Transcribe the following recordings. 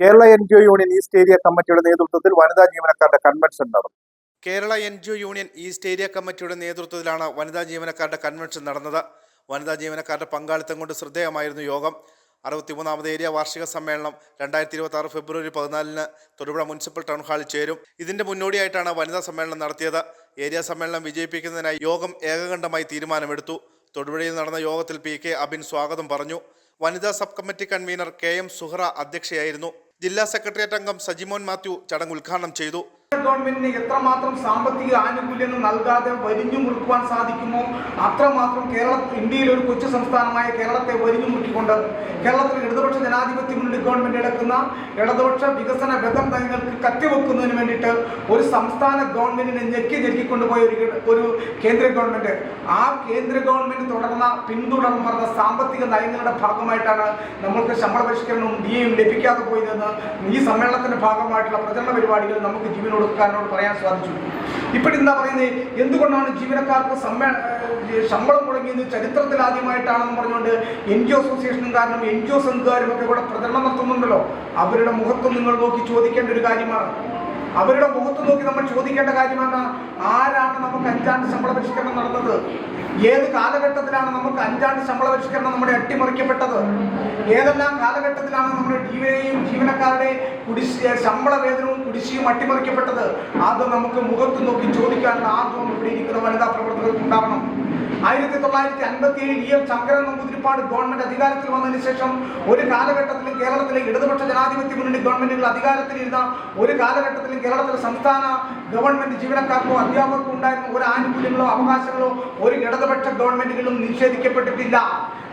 Kerala N G O union east area കമ്മിറ്റിയുടെ നേതൃത്വത്തിൽ വനിതാ ജീവനക്കാരുടെ കൺവെൻഷൻ നടന്നു. Kerala N G O union east area കമ്മിറ്റിയുടെ നേതൃത്വത്തിലാണ് വനിതാ ജീവനക്കാരുടെ കൺവെൻഷൻ നടന്നത്. വനിതാ ജീവനക്കാരുടെ പങ്കാളിത്തം കൊണ്ട് ശ്രദ്ധേയമായിരുന്നു യോഗം. അറുപത്തിമൂന്നാമത് ഏരിയ വാർഷിക സമ്മേളനം രണ്ടായിരത്തി ഇരുപത്തി ആറ് ഫെബ്രുവരി പതിനാലിന് തൊടുപുഴ മുനിസിപ്പൽ ടൗൺ ഹാളിൽ ചേരും. ഇതിന്റെ മുന്നോടിയായിട്ടാണ് വനിതാ സമ്മേളനം നടത്തിയത്. ഏരിയ സമ്മേളനം വിജയിപ്പിക്കുന്നതിനായി യോഗം ഏകകണ്ഠമായി തീരുമാനമെടുത്തു. തൊടുപുഴയിൽ നടന്ന യോഗത്തിൽ പി കെ അബിൻ സ്വാഗതം പറഞ്ഞു. വനിതാ sub committee convener K M Suhara അധ്യക്ഷയായിരുന്നു. ജില്ലാ സെക്രട്ടേറിയറ്റ് അംഗം സജിമോൻ മാത്യു ചടങ്ങ് ഉദ്ഘാടനം ചെയ്തു. ഗവൺമെന്റിന് എത്രമാത്രം സാമ്പത്തിക ആനുകൂല്യങ്ങൾ നൽകാതെ വരിഞ്ഞു മുറുക്കുവാൻ സാധിക്കുമോ? അത്രമാത്രം കേരള ഇന്ത്യയിലെ ഒരു കൊച്ചു സംസ്ഥാനമായ കേരളത്തെ വരിഞ്ഞു മുറുക്കിക്കൊണ്ട് കേരളത്തിൽ ഇടതുപക്ഷ ജനാധിപത്യ മുന്നണി ഗവൺമെന്റ് എടുക്കുന്ന ഇടതുപക്ഷ വികസന ബദം നയങ്ങൾക്ക് കത്തിവെക്കുന്നതിന് വേണ്ടിയിട്ട് ഒരു സംസ്ഥാന ഗവൺമെന്റിനെ ഞെക്കി ഞെക്കിക്കൊണ്ടുപോയ ഒരു ഒരു കേന്ദ്ര ഗവൺമെന്റ്. ആ കേന്ദ്ര ഗവൺമെന്റ് തുടർന്ന പിന്തുടർന്ന് പറഞ്ഞ സാമ്പത്തിക നയങ്ങളുടെ ഭാഗമായിട്ടാണ് നമ്മൾക്ക് ശമ്പള പരിഷ്കരണവും ഡി ലഭിക്കാതെ പോയതെന്ന് ഈ സമ്മേളനത്തിന്റെ ഭാഗമായിട്ടുള്ള പ്രചരണ പരിപാടികൾ നമുക്ക് ജീവനൊടുക്കാനോട് പറയാൻ സാധിച്ചു. ഇപ്പോഴെന്താ പറയുന്നത് എന്തുകൊണ്ടാണ് ജീവനക്കാർക്ക് സമ്മേ ശമ്പളം മുടങ്ങിയത് ചരിത്രത്തിൽ ആദ്യമായിട്ടാണെന്ന് പറഞ്ഞുകൊണ്ട് എൻ ജി ഒ അസോസിയേഷനും കാരണം എൻ ജി ഒ സംഘകാരും ഒക്കെ ഇവിടെ പ്രചരണം നടത്തുന്നുണ്ടല്ലോ. അവരുടെ മുഖത്ത് നിങ്ങൾ നോക്കി ചോദിക്കേണ്ട ഒരു കാര്യമാണ്. അവരുടെ മുഖത്ത് നോക്കി നമ്മൾ ചോദിക്കേണ്ട കാര്യമാണ് ആരാണ് നമുക്ക് അഞ്ചാണ്ട് ശമ്പള പരിഷ്കരണം നടന്നത്? ഏത് കാലഘട്ടത്തിലാണ് നമുക്ക് അഞ്ചാണ്ട് ശമ്പള പരിഷ്കരണം നമ്മുടെ അട്ടിമറിക്കപ്പെട്ടത്? ഏതെല്ലാം കാലഘട്ടത്തിലാണ് നമ്മുടെ ജീവനെയും ജീവനക്കാരുടെ കുടിശ്ശിയ ശമ്പള വേതനവും കുടിശ്ശിയും അട്ടിമറിക്കപ്പെട്ടത്? അത് നമുക്ക് മുഖത്ത് നോക്കി ചോദിക്കാനുള്ള ആദ്യം ഇവിടെ ഇരിക്കുന്ന വനിതാ പ്രവർത്തകർക്ക് ഉണ്ടാവണം. ആയിരത്തി തൊള്ളായിരത്തി അൻപത്തി ഏഴിൽ E M Sankaran Namboodiripad government അധികാരത്തിൽ വന്നതിന് ശേഷം ഒരു കാലഘട്ടത്തിലും കേരളത്തിലെ ഇടതുപക്ഷ ജനാധിപത്യ മുന്നണി ഗവൺമെന്റുകൾ അധികാരത്തിലിരുന്ന ഒരു കാലഘട്ടത്തിലും കേരളത്തിലെ സംസ്ഥാന ഗവൺമെന്റ് ജീവനക്കാർക്കോ അധ്യാപകർക്കോ ഉണ്ടായിരുന്ന ഒരു ആനുകൂല്യങ്ങളോ അവകാശങ്ങളോ ഒരു ഇടതുപക്ഷ ഗവൺമെന്റുകളും നിഷേധിക്കപ്പെട്ടിട്ടില്ല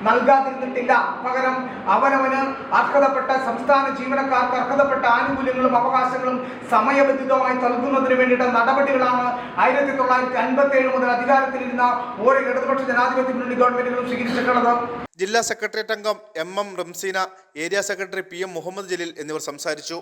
നൽകാതിരുന്നിട്ടില്ല. പകരം അവനവന് അർഹതപ്പെട്ട സംസ്ഥാന ജീവനക്കാർക്ക് അർഹതപ്പെട്ട ആനുകൂല്യങ്ങളും അവകാശങ്ങളും സമയബന്ധിതമായി നൽകുന്നതിന് വേണ്ടിയിട്ട നടപടികളാണ് ആയിരത്തി തൊള്ളായിരത്തി അൻപത്തി ഏഴ് മുതൽ അധികാരത്തിലിരുന്ന ഓരോ ഇടതുപക്ഷ ജനാധിപത്യ മുന്നണി ഗവൺമെന്റുകളും സ്വീകരിച്ചിട്ടുള്ളത്. ജില്ലാ സെക്രട്ടേറിയറ്റ് അംഗം M M Ramseena area secretary P M Muhammad Jaleel എന്നിവർ സംസാരിച്ചു.